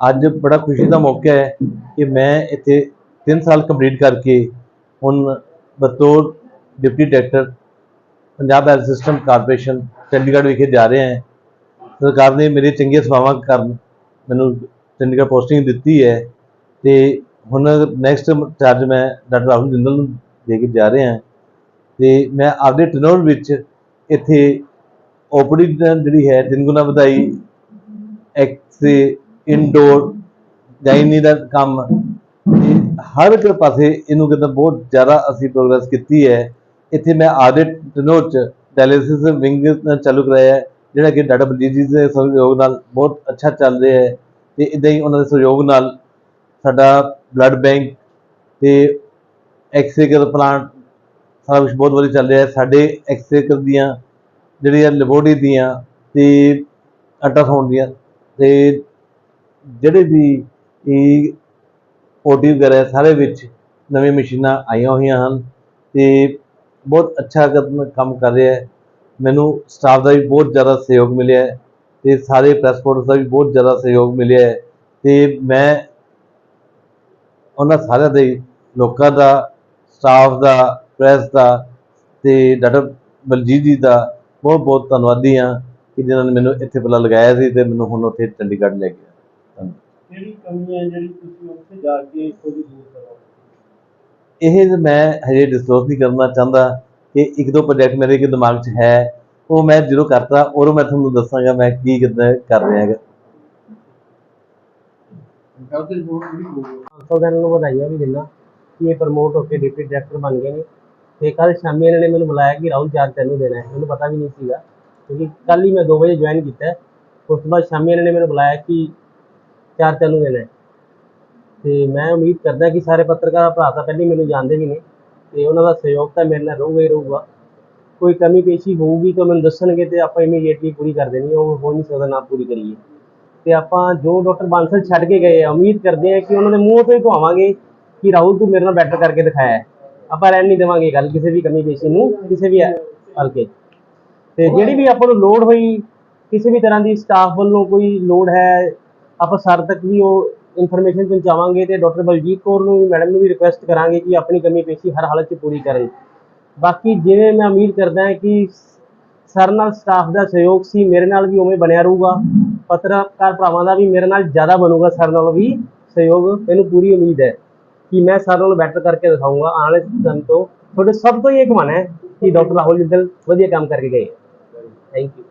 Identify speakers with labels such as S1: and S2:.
S1: ਅੱਜ ਬੜਾ ਖੁਸ਼ੀ ਦਾ ਮੌਕਾ ਹੈ ਕਿ ਮੈਂ ਇੱਥੇ 3 ਸਾਲ ਕੰਪਲੀਟ ਕਰਕੇ ਹੁਣ ਬਤੌਰ deputy director Punjab health system corporation Chandigarh ਵਿਖੇ ਜਾ ਰਿਹਾ ਹਾਂ। ਸਰਕਾਰ ਨੇ ਮੇਰੇ ਚੰਗੀਆਂ ਸੇਵਾਵਾਂ ਕਰਨ ਮੈਨੂੰ ਚੰਡੀਗੜ੍ਹ ਪੋਸਟਿੰਗ ਦਿੱਤੀ ਹੈ ਤੇ ਹੁਣ ਨੈਕਸਟ ਚਾਰਜ ਮੈਂ ਡਾਕਟਰ ਰਾਹੁਲ ਜਿੰਦਲ ਨੂੰ ਦੇ ਕੇ ਜਾ ਰਿਹਾ ਹਾਂ ਤੇ ਮੈਂ ਆਪਦੇ ਟਨੋਰ ਵਿੱਚ ਇੱਥੇ ਓਪੀਡੀ ਜਿਹੜੀ ਹੈ, ਤਿੰਨ ਗੁਣਾ ਵਧਾਈ ਐਕਸ ਇਨਡੋਰ ਗਾਇਨੀ ਦਾ ਕੰਮ ਤੇ ਹਰ ਇੱਕ ਪਾਸੇ ਇਹਨੂੰ ਕਹਿੰਦਾ ਬਹੁਤ ਜ਼ਿਆਦਾ ਅਸੀਂ ਪ੍ਰੋਗਰੈਸ ਕੀਤੀ ਹੈ। ਇੱਥੇ ਮੈਂ ਆਪਦੇ ਟਨੋਰ ਚ ਡਾਇਲਿਸਿਸ ਵਿੰਗ ਚਾਲੂ ਕਰਾਇਆ ਹੈ, ਜਿਹੜਾ ਕਿ ਡਾਕਟਰ ਬਲਜੀਤ ਜੀ ਦੇ ਸਹਿਯੋਗ ਨਾਲ ਬਹੁਤ ਅੱਛਾ ਚੱਲ ਰਿਹਾ ਹੈ। ਤੇ ਇਦਾਂ ਹੀ ਉਹਨਾਂ ਦੇ ਸਹਿਯੋਗ ਨਾਲ ਸਾਡਾ ਬਲੱਡ ਬੈਂਕ ਤੇ ਐਕਸਰੇ ਕਰ ਪਲਾਂਟ ਸਾਰਾ ਕੁਛ ਬਹੁਤ ਵਧੀਆ ਚੱਲ ਰਿਹਾ ਹੈ। ਸਾਡੇ ਐਕਸਰੇ ਕਰ ਦੀਆਂ ਜਿਹੜੀਆਂ ਲੈਬੋਰਟਰੀ ਦੀਆਂ ਤੇ ਅਲਟਰਾਸਾਊਂਡ ਦੀਆਂ ਤੇ ਜਿਹੜੇ ਵੀ ਇਹ ਓਟੀ ਵਗੈਰਾ ਸਾਰੇ ਵਿੱਚ ਨਵੀਆਂ ਮਸ਼ੀਨਾਂ ਆਈਆਂ ਹੋਈਆਂ ਹਨ ਤੇ ਬਹੁਤ ਅੱਛਾ ਕੰਮ ਕਰ ਰਿਹਾ ਹੈ। ਮੈਨੂੰ ਸਟਾਫ ਦਾ ਵੀ ਬਹੁਤ ਜ਼ਿਆਦਾ ਸਹਿਯੋਗ ਮਿਲਿਆ ਹੈ ਤੇ ਸਾਰੇ ਪ੍ਰੈਸ ਫੋਰਸ ਦਾ ਵੀ ਬਹੁਤ ਜ਼ਿਆਦਾ ਸਹਿਯੋਗ ਮਿਲਿਆ ਹੈ ਤੇ ਮੈਂ ਉਹਨਾਂ ਸਾਰਿਆਂ ਦੇ ਲੋਕਾਂ ਦਾ ਸਟਾਫ ਦਾ ਪ੍ਰੈਸ ਦਾ ਤੇ ਡਾਕਟਰ ਬਲਜੀਤ ਜੀ ਦਾ ਬਹੁਤ ਬਹੁਤ ਧੰਨਵਾਦੀ ਹਾਂ ਕਿ ਜਿਨ੍ਹਾਂ ਨੇ ਮੈਨੂੰ ਇੱਥੇ ਪੱਲਾ ਲਗਾਇਆ ਸੀ ਤੇ ਮੈਨੂੰ ਹੁਣ ਉੱਥੇ ਚੰਡੀਗੜ੍ਹ ਲੈ ਗਿਆ ਧੰਨਵਾਦ
S2: ਕਿਹੜੀ ਕਮੀ ਹੈ ਜਿਹੜੀ ਤੁਸੀਂ ਉੱਥੇ ਜਾ ਕੇ ਖੁਦ ਦੂਰ ਕਰੋ
S1: ਇਹ ਮੈਂ ਹਜੇ ਡਿਸਕਲੋਜ਼ ਨਹੀਂ ਕਰਨਾ ਚਾਹੁੰਦਾ ਕਿ ਇੱਕ ਦੋ ਪ੍ਰੋਜੈਕਟ ਮੇਰੇ ਕੇ ਦਿਮਾਗ 'ਚ ਹੈ ਉਹ ਮੈਂ ਜਦੋਂ ਕਰਤਾ ਔਰ ਮੈਂ ਤੁਹਾਨੂੰ ਦੱਸਾਂਗਾ ਮੈਂ ਕੀ ਕਿੱਦਾਂ ਕਰ ਰਿਹਾ ਹੈਗਾ।
S2: ਕਰਦੇ ਜੋ ਜਿਹੜੀ ਬੋਲੋ
S3: ਸੋ ਦਿਨ ਨੂੰ ਵਧਾਈਆਂ ਵੀ ਦਿੰਦਾ ਕਿ ਇਹ ਪ੍ਰਮੋਟ ਹੋ ਕੇ ਡਿਪਟੀ ਡਾਇਰੈਕਟਰ ਬਣ ਗਏ ਨੇ। ਤੇ ਕੱਲ ਸ਼ਾਮੀ ਇਹਨਾਂ ਨੇ ਮੈਨੂੰ ਬੁਲਾਇਆ ਕਿ ਰਾਹੁਲ ਚਾਰ ਤੈਨੂੰ ਦੇਣਾ ਹੈ ਮੈਨੂੰ ਪਤਾ ਵੀ ਨਹੀਂ ਸੀਗਾ। ਕਿਉਂਕਿ ਕੱਲ ਹੀ ਮੈਂ 2 ਵਜੇ ਜੁਆਇਨ ਕੀਤਾ। ਹੈ। ਉਸ ਤੋਂ ਬਾਅਦ ਸ਼ਾਮੀ ਇਹਨਾਂ ਨੇ ਮੈਨੂੰ ਬੁਲਾਇਆ ਕਿ ਚਾਰ ਤੈਨੂੰ ਦੇਣਾ ਹੈ ਤੇ ਮੈਂ ਉਮੀਦ ਕਰਦਾ ਕਿ ਸਾਰੇ ਪੱਤਰਕਾਰ ਭਰਾ ਤਾਂ ਪਹਿਲਾਂ ਮੈਨੂੰ ਜਾਣਦੇ ਵੀ ਨੇ। ਤੇ ਉਹਨਾਂ ਦਾ ਸਹਿਯੋਗ ਤਾਂ ਮੇਰੇ ਨਾਲ ਰਹੂਗਾ ਹੀ ਰਹੂਗਾ। ਕੋਈ ਕਮੀ ਪੇਸ਼ੀ ਹੋਊਗੀ ਤਾਂ ਮੈਨੂੰ ਦੱਸਣਗੇ ਤੇ ਆਪਾਂ ਇਮੀਡੀਏਟਲੀ ਪੂਰੀ ਕਰ ਦੇਣੀ ਹੈ। ਉਹ ਹੋ ਨਹੀਂ ਸਕਦਾ ਨਾ ਪੂਰੀ ਕਰੀਏ। ਤੇ ਆਪਾਂ ਜੋ ਡਾਕਟਰ ਬਾਂਸਲ ਛੱਡ ਕੇ ਗਏ ਆ, ਉਮੀਦ ਕਰਦੇ ਆ ਕਿ ਉਹਨਾਂ ਦੇ ਮੂੰਹ ਤੋਂ ਹੀ ਕਹਾਵਾਂਗੇ ਕਿ ਰਾਹੁਲ ਤੂੰ ਮੇਰੇ ਨਾਲ ਬੈਟਰ ਕਰਕੇ ਦਿਖਾਇਆ। ਆਪਾਂ ਰਹਿਣ ਨਹੀਂ ਦੇਵਾਂਗੇ ਗੱਲ ਕਿਸੇ ਵੀ ਕਮੀ ਪੇਸ਼ੀ ਨੂੰ, ਕਿਸੇ ਵੀ ਹਲਕੇ 'ਚ। ਤੇ ਜਿਹੜੀ ਵੀ ਆਪਾਂ ਨੂੰ ਲੋੜ ਹੋਈ, ਕਿਸੇ ਵੀ ਤਰ੍ਹਾਂ ਦੀ ਸਟਾਫ ਵੱਲੋਂ ਕੋਈ ਲੋੜ ਹੈ ਆਪਾਂ ਸਰ ਤੱਕ ਵੀ ਉਹ ਇਨਫੋਰਮੇਸ਼ਨ ਪਹੁੰਚਾਵਾਂਗੇ ਤੇ ਡਾਕਟਰ ਬਲਜੀਤ ਕੌਰ ਨੂੰ ਵੀ ਮੈਡਮ ਨੂੰ ਵੀ ਰਿਕੁਐਸਟ ਕਰਾਂਗੇ ਕਿ ਆਪਣੀ ਕਮੀ ਪੇਸ਼ੀ ਹਰ ਹਾਲਤ 'ਚ ਪੂਰੀ ਕਰਨ। ਬਾਕੀ ਜਿਵੇਂ ਮੈਂ ਉਮੀਦ ਕਰਦਾ ਹਾਂ ਕਿ ਸਰ ਨਾਲ ਸਟਾਫ ਦਾ ਸਹਿਯੋਗ ਸੀ, ਮੇਰੇ ਨਾਲ ਵੀ ਉਵੇਂ ਬਣਿਆ ਰਹੂਗਾ। ਪੱਤਰਕਾਰ ਭਰਾਵਾਂ ਦਾ ਵੀ ਮੇਰੇ ਨਾਲ ਜ਼ਿਆਦਾ ਬਣੂਗਾ ਸਰ ਨਾਲੋਂ ਵੀ ਸਹਿਯੋਗ। ਮੈਨੂੰ ਪੂਰੀ ਉਮੀਦ ਹੈ ਕਿ ਮੈਂ ਸਰ ਨਾਲੋਂ ਬੈਟਰ ਕਰਕੇ ਦਿਖਾਊਂਗਾ ਆਉਣ ਵਾਲੇ ਦਿਨ ਤੋਂ। ਤੁਹਾਡੇ ਸਭ ਤੋਂ ਹੀ ਇਹ ਕਮਾਨਾ ਹੈ ਕਿ ਡਾਕਟਰ ਰਾਹੁਲ ਜਿੱਦਲ ਵਧੀਆ ਕੰਮ ਕਰਕੇ ਗਏ। Thank you